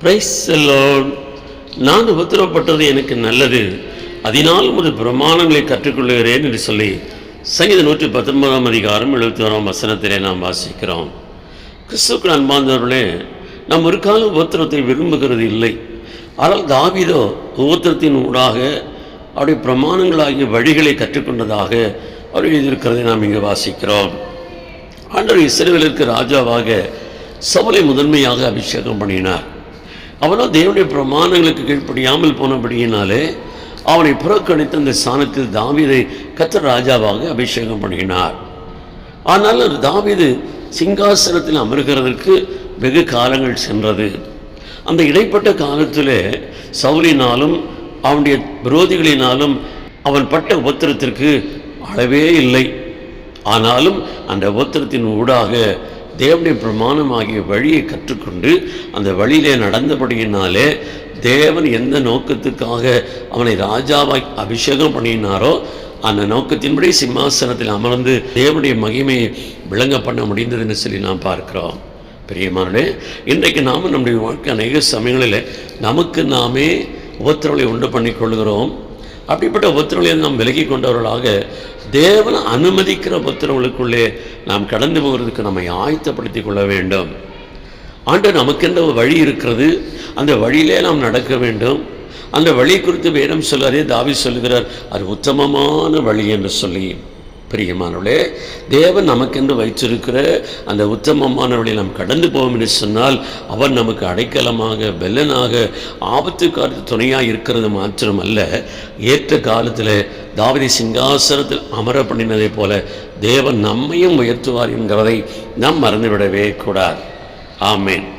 Price செல்லோன் நான் உபத்திரப்பட்டது எனக்கு நல்லது. அதனால் ஒரு பிரமாணங்களை கற்றுக்கொள்கிறேன் என்று சொல்லி சங்கீத நூற்றி பத்தொன்பதாம் அதிகாரம் எழுபத்தி ஓராம் வசனத்திலே நாம் வாசிக்கிறோம். கிறிஸ்துக்கள் அன்பார்ந்தவர்களே நாம் ஒரு கால உபத்திரத்தை விரும்புகிறது இல்லை. ஆனால் தாவிதோ உபத்திரத்தின் ஊடாக அவருடைய பிரமாணங்களாகிய வழிகளை கற்றுக்கொண்டதாக அவர் எழுதியிருக்கிறதை நாம் இங்கு வாசிக்கிறோம். ஆண்டவர் இஸ்ரேலிற்கு ராஜாவாக சவலை முதன்மையாக அபிஷேகம் பண்ணினார். அவனோ தேவனுடைய பிரமாணங்களுக்கு கீழ்ப்படியாமல் போனபடியினாலே அவனை புறக்கணித்த அந்த ஸ்தானத்தில் தாவீதை கத்தர் ராஜாவாக அபிஷேகம் பண்ணினார். ஆனால் அந்த தாவீது சிங்காசனத்தில் அமர்கிறதற்கு வெகு காலங்கள் சென்றது. அந்த இடைப்பட்ட காலத்தில் சவுலினாலும் அவனுடைய விரோதிகளினாலும் அவன் பட்ட உபத்திரத்திற்கு அளவே இல்லை. ஆனாலும் அந்த உபத்திரத்தின் ஊடாக தேவனுடைய பிரமாணமாகிய வழியை கற்றுக்கொண்டு அந்த வழியிலே நடந்தபடியினாலே தேவன் எந்த நோக்கத்துக்காக அவனை ராஜாவாய் அபிஷேகம் பண்ணினாரோ அந்த நோக்கத்தின்படி சிம்மாசனத்தில் அமர்ந்து தேவனுடைய மகிமையை விளங்க பண்ண முடிந்ததுன்னு சொல்லி நாம் பார்க்கிறோம். பெரியமானே இன்றைக்கு நாம் நம்முடைய வாழ்க்கை அநேக சமயங்களில் நமக்கு நாமே உபத்திரவலை உண்டு பண்ணி கொள்கிறோம் அப்படிப்பட்ட உபத்திரவலை நாம் விலகி கொண்டவர்களாக தேவன் அனுமதிக்கிற உபத்திரவங்களுக்குள்ளே நாம் கடந்து போகிறதுக்கு நம்மை ஆயத்தப்படுத்தி கொள்ள வேண்டும். ஆண்டு நமக்கென்ற ஒரு வழி இருக்கிறது. அந்த வழியிலே நாம் நடக்க வேண்டும். அந்த வழி குறித்து வேடம் சொல்லாதே தாவி சொல்லுகிறார் அது உத்தமமான வழி என்று சொல்லி பிரியமானவளே தேவன் நமக்கென்று வைத்திருக்கிற அந்த உத்தமமான நாம் கடந்து போவோம் என்று சொன்னால் அவர் நமக்கு அடைக்கலமாக வெல்லனாக ஆபத்து காலத்து துணையாக இருக்கிறது மாத்திரமல்ல ஏற்ற காலத்தில் தாவதி சிங்காசனத்தில் அமர பண்ணினதைப் போல தேவன் நம்மையும் உயர்த்துவார் என்கிறதை நாம் மறந்துவிடவே கூடாது. ஆமேன்.